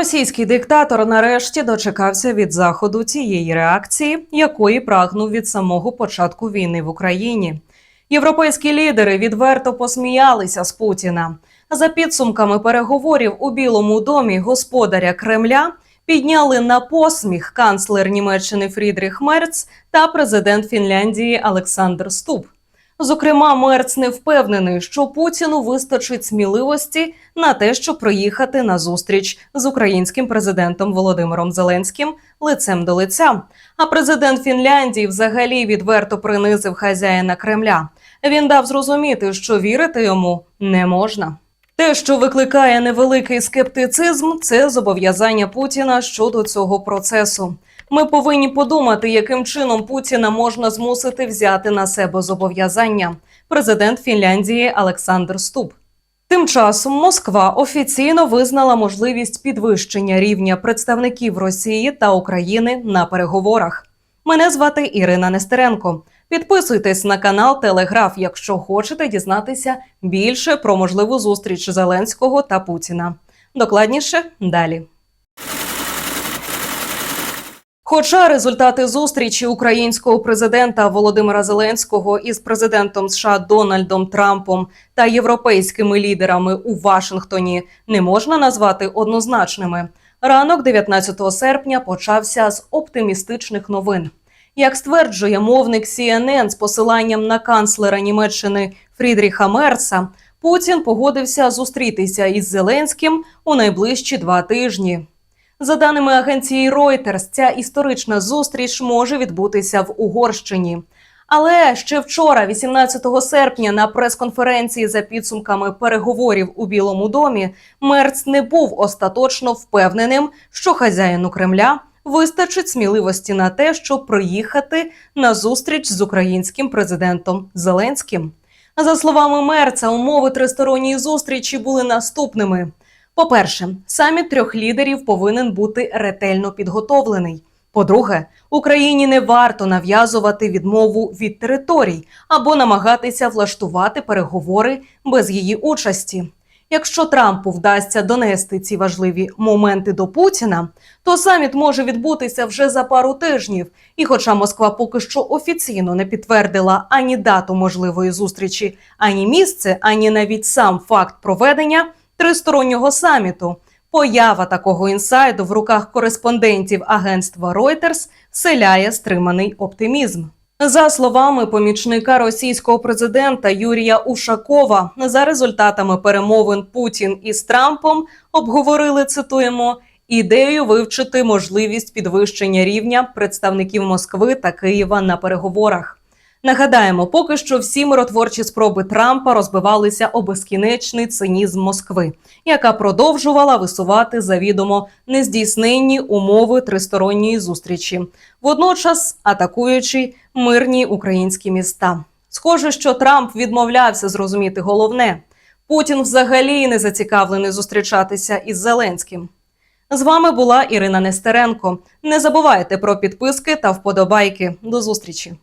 Російський диктатор нарешті дочекався від заходу цієї реакції, якої прагнув від самого початку війни в Україні. Європейські лідери відверто посміялися з Путіна. За підсумками переговорів у Білому домі господаря Кремля підняли на посміх канцлер Німеччини Фрідріх Мерц та президент Фінляндії Олександр Ступ. Зокрема, Мерц не впевнений, що Путіну вистачить сміливості на те, щоб приїхати на зустріч з українським президентом Володимиром Зеленським лицем до лиця. А президент Фінляндії взагалі відверто принизив хазяїна Кремля. Він дав зрозуміти, що вірити йому не можна. Те, що викликає невеликий скептицизм, це зобов'язання Путіна щодо цього процесу. Ми повинні подумати, яким чином Путіна можна змусити взяти на себе зобов'язання. Президент Фінляндії Олександр Ступ. Тим часом Москва офіційно визнала можливість підвищення рівня представників Росії та України на переговорах. Мене звати Ірина Нестеренко. Підписуйтесь на канал Телеграф, якщо хочете дізнатися більше про можливу зустріч Зеленського та Путіна. Докладніше далі. Хоча результати зустрічі українського президента Володимира Зеленського із президентом США Дональдом Трампом та європейськими лідерами у Вашингтоні не можна назвати однозначними. Ранок 19 серпня почався з оптимістичних новин. Як стверджує мовник CNN з посиланням на канцлера Німеччини Фрідріха Мерца, Путін погодився зустрітися із Зеленським у найближчі два тижні. За даними агенції Reuters, ця історична зустріч може відбутися в Угорщині. Але ще вчора, 18 серпня, на прес-конференції за підсумками переговорів у Білому домі, Мерц не був остаточно впевненим, що хазяїну Кремля вистачить сміливості на те, щоб приїхати на зустріч з українським президентом Зеленським. За словами Мерца, умови тристоронньої зустрічі були наступними. По-перше, саміт трьох лідерів повинен бути ретельно підготовлений. По-друге, Україні не варто нав'язувати відмову від територій або намагатися влаштувати переговори без її участі. Якщо Трампу вдасться донести ці важливі моменти до Путіна, то саміт може відбутися вже за пару тижнів. І, хоча Москва поки що офіційно не підтвердила ані дату можливої зустрічі, ані місце, ані навіть сам факт проведення тристороннього саміту. Поява такого інсайду в руках кореспондентів агентства Reuters вселяє стриманий оптимізм. За словами помічника російського президента Юрія Ушакова, за результатами перемовин Путін із Трампом обговорили цитуємо ідею вивчити можливість підвищення рівня представників Москви та Києва на переговорах. Нагадаємо, поки що всі миротворчі спроби Трампа розбивалися об безкінечний цинізм Москви, яка продовжувала висувати завідомо нездійсненні умови тристоронньої зустрічі, водночас атакуючи мирні українські міста. Схоже, що Трамп відмовлявся зрозуміти головне: Путін взагалі не зацікавлений зустрічатися із Зеленським. З вами була Ірина Нестеренко. Не забувайте про підписки та вподобайки. До зустрічі.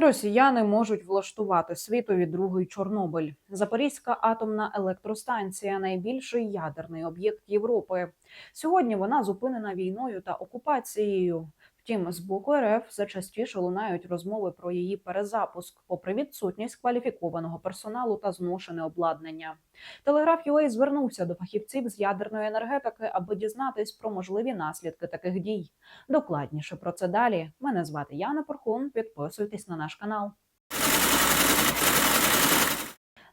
Росіяни можуть влаштувати світові другий Чорнобиль. Запорізька атомна електростанція найбільший ядерний об'єкт Європи. Сьогодні вона зупинена війною та окупацією. Втім, з боку РФ все частіше лунають розмови про її перезапуск, попри відсутність кваліфікованого персоналу та зношене обладнання. Телеграф UA звернувся до фахівців з ядерної енергетики, аби дізнатись про можливі наслідки таких дій. Докладніше про це далі. Мене звати Яна Порхун. Підписуйтесь на наш канал.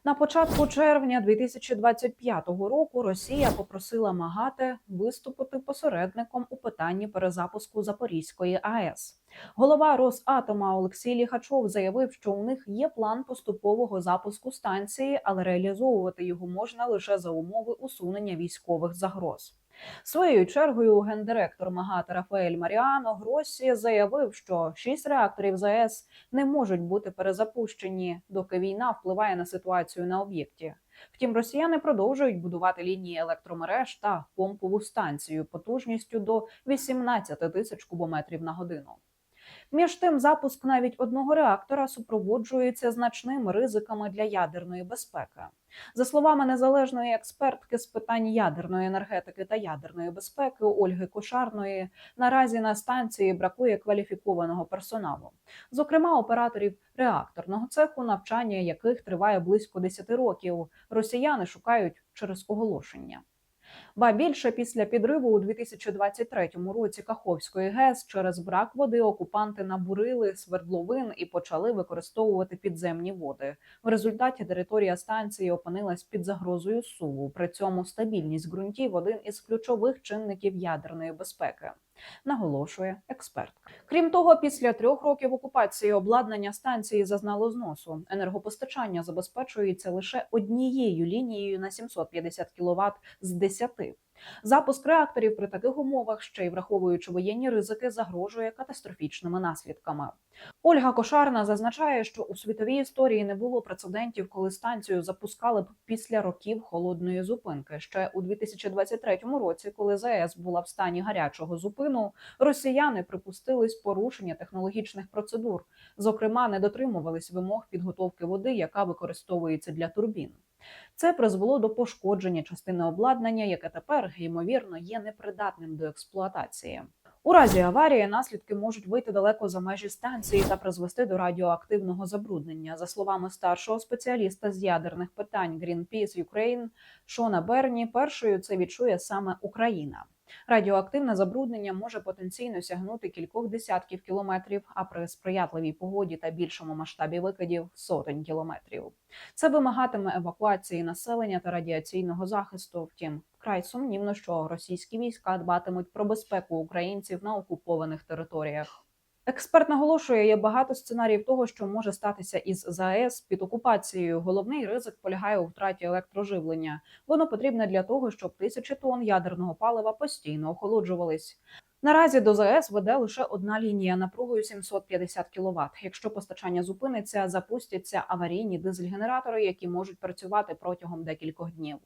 На початку червня 2025 року Росія попросила МАГАТЕ виступити посередником у питанні перезапуску Запорізької АЕС. Голова Росатома Олексій Ліхачов заявив, що у них є план поступового запуску станції, але реалізовувати його можна лише за умови усунення військових загроз. Своєю чергою гендиректор МАГАТА Рафаель Маріано Гросі заявив, що шість реакторів ЗАЕС не можуть бути перезапущені, доки війна впливає на ситуацію на об'єкті. Втім, росіяни продовжують будувати лінії електромереж та помпову станцію потужністю до 18 тисяч кубометрів на годину. Між тим, запуск навіть одного реактора супроводжується значними ризиками для ядерної безпеки. За словами незалежної експертки з питань ядерної енергетики та ядерної безпеки Ольги Кошарної, наразі на станції бракує кваліфікованого персоналу, зокрема операторів реакторного цеху, навчання яких триває близько 10 років. Росіяни шукають через оголошення. Ба більше після підриву у 2023 році Каховської ГЕС через брак води окупанти набурили свердловин і почали використовувати підземні води. В результаті територія станції опинилась під загрозою суву. При цьому стабільність ґрунтів один із ключових чинників ядерної безпеки. Наголошує експертка. Крім того, після трьох років окупації обладнання станції зазнало зносу. Енергопостачання забезпечується лише однією лінією на 750 кВт з 10. Запуск реакторів при таких умовах, ще й враховуючи воєнні ризики, загрожує катастрофічними наслідками. Ольга Кошарна зазначає, що у світовій історії не було прецедентів, коли станцію запускали б після років холодної зупинки. Ще у 2023 році, коли ЗАЕС була в стані гарячого зупину, росіяни припустились порушення технологічних процедур, зокрема, не дотримувались вимог підготовки води, яка використовується для турбін. Це призвело до пошкодження частини обладнання, яке тепер ймовірно є непридатним до експлуатації. У разі аварії наслідки можуть вийти далеко за межі станції та призвести до радіоактивного забруднення. За словами старшого спеціаліста з ядерних питань Greenpeace Ukraine Шона Берні, першою це відчує саме Україна. Радіоактивне забруднення може потенційно сягнути кількох десятків кілометрів, а при сприятливій погоді та більшому масштабі викидів сотень кілометрів. Це вимагатиме евакуації населення та радіаційного захисту. Втім, вкрай сумнівно, що російські війська дбатимуть про безпеку українців на окупованих територіях. Експерт наголошує, є багато сценаріїв того, що може статися із ЗАЕС під окупацією. Головний ризик полягає у втраті електроживлення. Воно потрібне для того, щоб тисячі тонн ядерного палива постійно охолоджувались. Наразі до ЗАЕС веде лише одна лінія напругою 750 кВт. Якщо постачання зупиниться, запустяться аварійні дизель-генератори, які можуть працювати протягом декількох днів.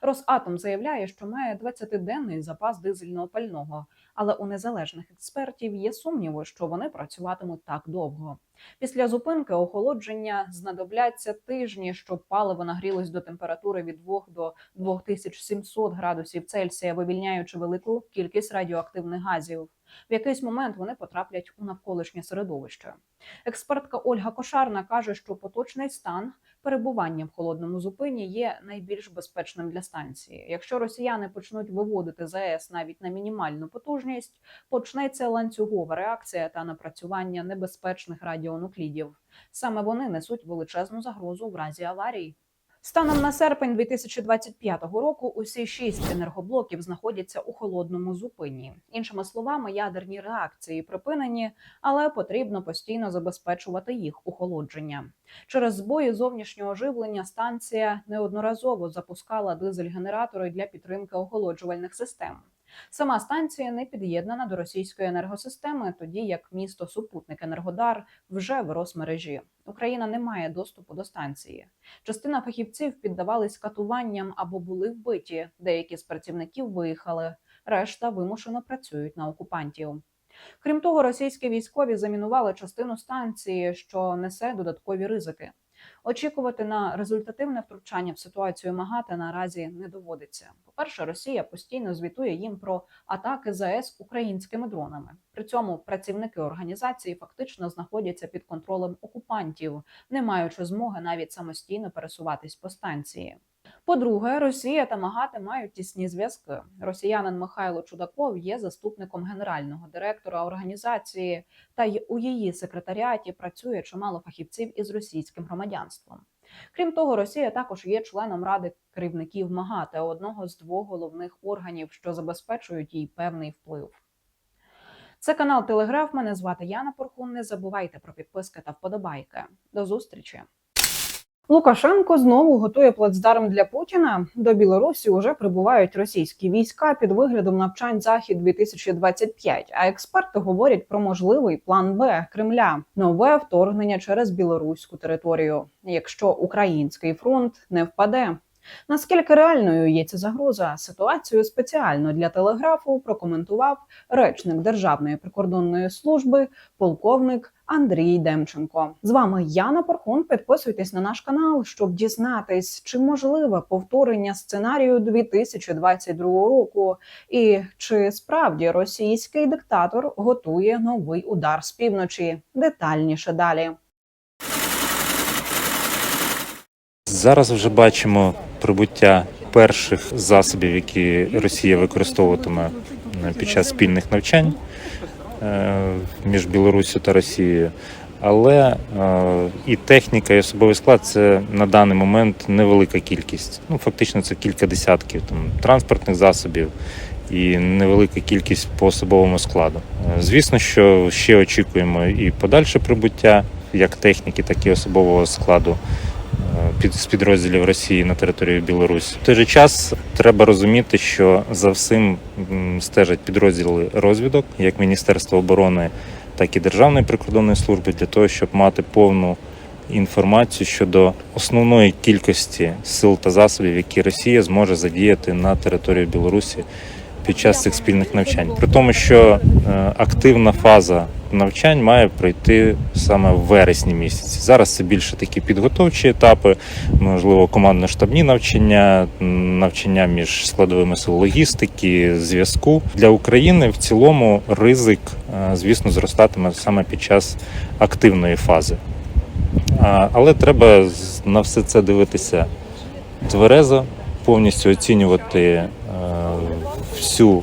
Росатом заявляє, що має 20-денний запас дизельного пального, але у незалежних експертів є сумніви, що вони працюватимуть так довго. Після зупинки охолодження знадобляться тижні, щоб паливо нагрілось до температури від 2 до 2700 градусів Цельсія, вивільняючи велику кількість радіоактивних газів. В якийсь момент вони потраплять у навколишнє середовище. Експертка Ольга Кошарна каже, що поточний стан перебування в холодному зупині є найбільш безпечним для станції. Якщо росіяни почнуть виводити ЗАЕС навіть на мінімальну потужність, почнеться ланцюгова реакція та напрацювання небезпечних радіонуклідів. Саме вони несуть величезну загрозу в разі аварій. Станом на серпень 2025 року усі шість енергоблоків знаходяться у холодному зупині. Іншими словами, ядерні реакції припинені, але потрібно постійно забезпечувати їх охолодження. Через збої зовнішнього живлення станція неодноразово запускала дизель-генератори для підтримки охолоджувальних систем. Сама станція не під'єднана до російської енергосистеми, тоді як місто супутник Енергодар вже вирос мережі. Україна не має доступу до станції. Частина фахівців піддавались катуванням або були вбиті. Деякі з працівників виїхали, решта вимушено працюють на окупантів. Крім того, російські військові замінували частину станції, що несе додаткові ризики. Очікувати на результативне втручання в ситуацію МАГАТЕ наразі не доводиться. По-перше, Росія постійно звітує їм про атаки ЗАЕС українськими дронами. При цьому працівники організації фактично знаходяться під контролем окупантів, не маючи змоги навіть самостійно пересуватись по станції. По-друге, Росія та МАГАТЕ мають тісні зв'язки. Росіянин Михайло Чудаков є заступником генерального директора організації, та й у її секретаріаті працює чимало фахівців із російським громадянством. Крім того, Росія також є членом ради керівників МАГАТЕ, одного з двох головних органів, що забезпечують їй певний вплив. Це канал Телеграф. Мене звати Яна Порхун. Не забувайте про підписки та вподобайки. До зустрічі. Лукашенко знову готує плацдарм для Путіна. До Білорусі уже прибувають російські війська під виглядом навчань захід 2025 А експерти говорять про можливий план Б Кремля нове вторгнення через білоруську територію, якщо український фронт не впаде. Наскільки реальною є ця загроза? Ситуацію спеціально для телеграфу прокоментував речник Державної прикордонної служби, полковник Андрій Демченко. З вами Яна Пархун. Підписуйтесь на наш канал, щоб дізнатись, чи можливе повторення сценарію 2022 року, і чи справді російський диктатор готує новий удар з півночі. Детальніше далі. Зараз вже бачимо прибуття перших засобів, які Росія використовуватиме е, під час спільних навчань е, між Білоруссю та Росією. Але е, і техніка, і особовий склад це на даний момент невелика кількість. Ну фактично це кілька десятків там транспортних засобів і невелика кількість по особовому складу. Звісно, що ще очікуємо і подальше прибуття як техніки, так і особового складу з підрозділів Росії на території Білорусі. В той же час треба розуміти, що за всім стежать підрозділи розвідок, як Міністерство оборони, так і Державної прикордонної служби, для того, щоб мати повну інформацію щодо основної кількості сил та засобів, які Росія зможе задіяти на території Білорусі під час цих спільних навчань. При тому, що е, активна фаза навчань має пройти саме в вересні місяці. Зараз це більше такі підготовчі етапи, можливо, командно-штабні навчання, навчання між складовими сил логістики, зв'язку для України. В цілому ризик, е, звісно, зростатиме саме під час активної фази. Але треба на все це дивитися тверезо, повністю оцінювати всю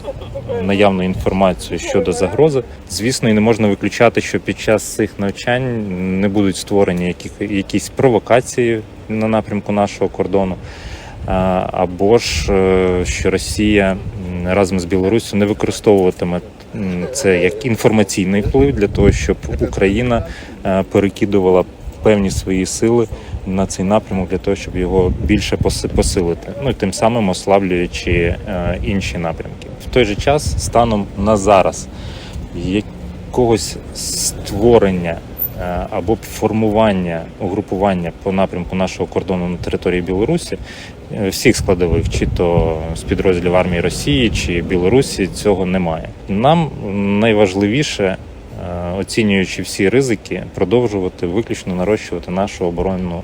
наявну інформацію щодо загрози. Звісно, і не можна виключати, що під час цих навчань не будуть створені яких, якісь провокації на напрямку нашого кордону. Або ж е, що Росія разом з Білоруссю не використовуватиме це як інформаційний вплив для того, щоб Україна е, перекидувала певні свої сили на цей напрямок для того, щоб його більше поси- посилити, ну тим самим ослаблюючи е, інші напрямки. В той же час, станом на зараз, якогось створення е, або формування угрупування по напрямку нашого кордону на території Білорусі е, всіх складових, чи то з підрозділів армії Росії чи Білорусі, цього немає. Нам найважливіше оцінюючи всі ризики, продовжувати виключно нарощувати нашу оборонну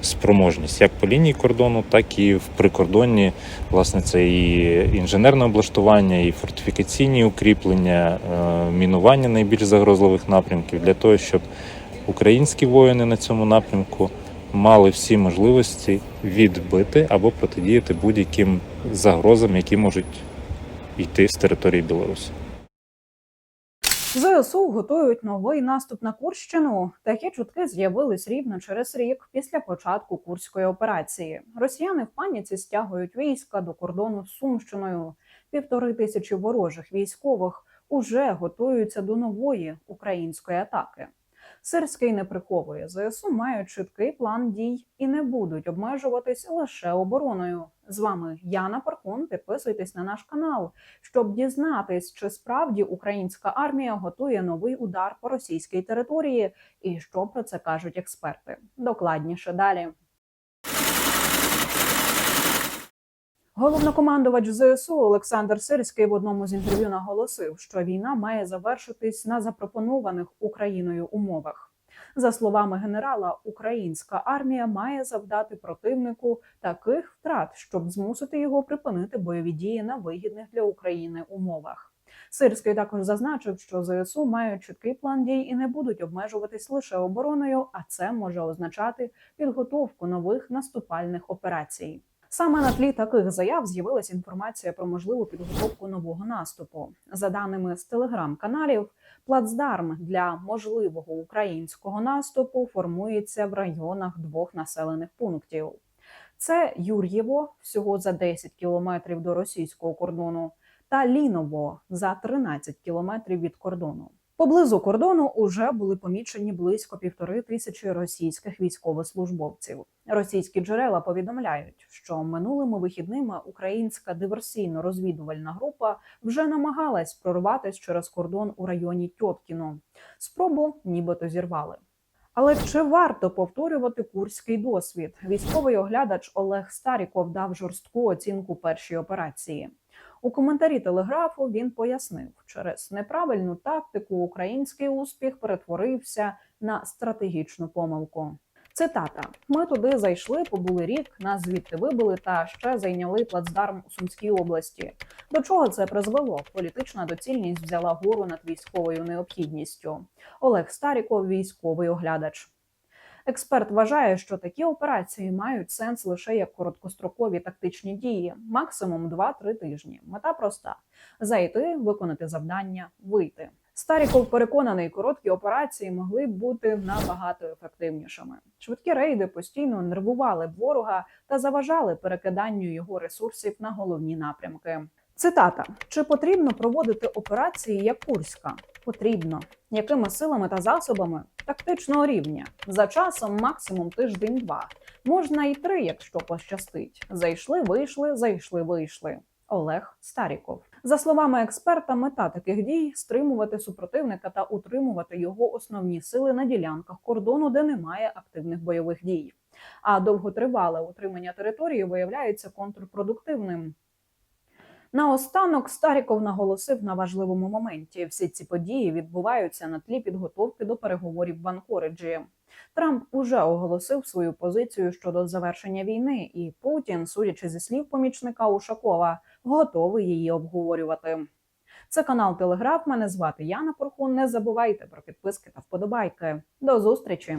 спроможність як по лінії кордону, так і в прикордонні. Власне, це і інженерне облаштування, і фортифікаційні укріплення, е, мінування найбільш загрозливих напрямків для того, щоб українські воїни на цьому напрямку мали всі можливості відбити або протидіяти будь-яким загрозам, які можуть йти з території Білорусі. ЗСУ готують новий наступ на Курщину. Такі чутки з'явились рівно через рік після початку курської операції. Росіяни в паніці стягують війська до кордону з Сумщиною. Півтори тисячі ворожих військових уже готуються до нової української атаки. Сирський не приховує ЗСУ мають чіткий план дій і не будуть обмежуватись лише обороною. З вами Яна Пархун. Підписуйтесь на наш канал щоб дізнатись, чи справді українська армія готує новий удар по російській території, і що про це кажуть експерти. Докладніше далі. Головнокомандувач ЗСУ Олександр Сирський в одному з інтерв'ю наголосив, що війна має завершитись на запропонованих Україною умовах. За словами генерала, українська армія має завдати противнику таких втрат, щоб змусити його припинити бойові дії на вигідних для України умовах. Сирський також зазначив, що ЗСУ мають чіткий план дій і не будуть обмежуватись лише обороною, а це може означати підготовку нових наступальних операцій. Саме на тлі таких заяв з'явилася інформація про можливу підготовку нового наступу. За даними з телеграм-каналів, плацдарм для можливого українського наступу формується в районах двох населених пунктів. Це Юр'єво всього за 10 кілометрів до російського кордону, та Ліново за 13 кілометрів від кордону. Поблизу кордону уже були помічені близько півтори тисячі російських військовослужбовців. Російські джерела повідомляють, що минулими вихідними українська диверсійно-розвідувальна група вже намагалась прорватися через кордон у районі Тьоткіно. Спробу нібито зірвали. Але чи варто повторювати курський досвід? Військовий оглядач Олег Старіков дав жорстку оцінку першій операції. У коментарі телеграфу він пояснив, через неправильну тактику український успіх перетворився на стратегічну помилку. Цитата: ми туди зайшли, побули рік, нас звідти вибили та ще зайняли плацдарм у Сумській області. До чого це призвело? Політична доцільність взяла гору над військовою необхідністю. Олег Старіков, військовий оглядач. Експерт вважає, що такі операції мають сенс лише як короткострокові тактичні дії, максимум 2-3 тижні. Мета проста: зайти, виконати завдання, вийти. Старіков переконаний, короткі операції могли б бути набагато ефективнішими. Швидкі рейди постійно нервували б ворога та заважали перекиданню його ресурсів на головні напрямки. Цитата: чи потрібно проводити операції як Курська? Потрібно. Якими силами та засобами? Тактичного рівня. За часом максимум тиждень-два. Можна і три, якщо пощастить. Зайшли, вийшли, зайшли, вийшли. Олег Старіков. За словами експерта, мета таких дій стримувати супротивника та утримувати його основні сили на ділянках кордону, де немає активних бойових дій. А довготривале утримання території виявляється контрпродуктивним. Наостанок Старіков наголосив на важливому моменті: всі ці події відбуваються на тлі підготовки до переговорів в Анкориджі. Трамп уже оголосив свою позицію щодо завершення війни, і Путін, судячи зі слів помічника Ушакова, готовий її обговорювати. Це канал Телеграф. Мене звати Яна Порхун. Не забувайте про підписки та вподобайки. До зустрічі!